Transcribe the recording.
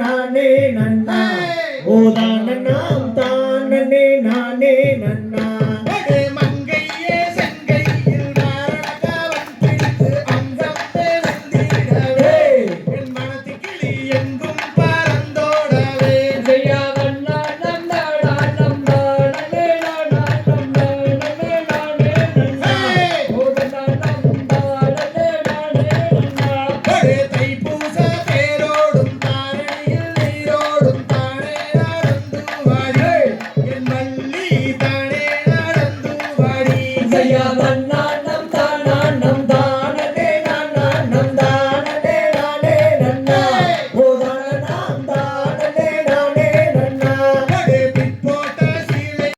நானே நன்னா ஓதான நாம் தானே நானே நன்னா. தாயாட்டம் தானாட்டம்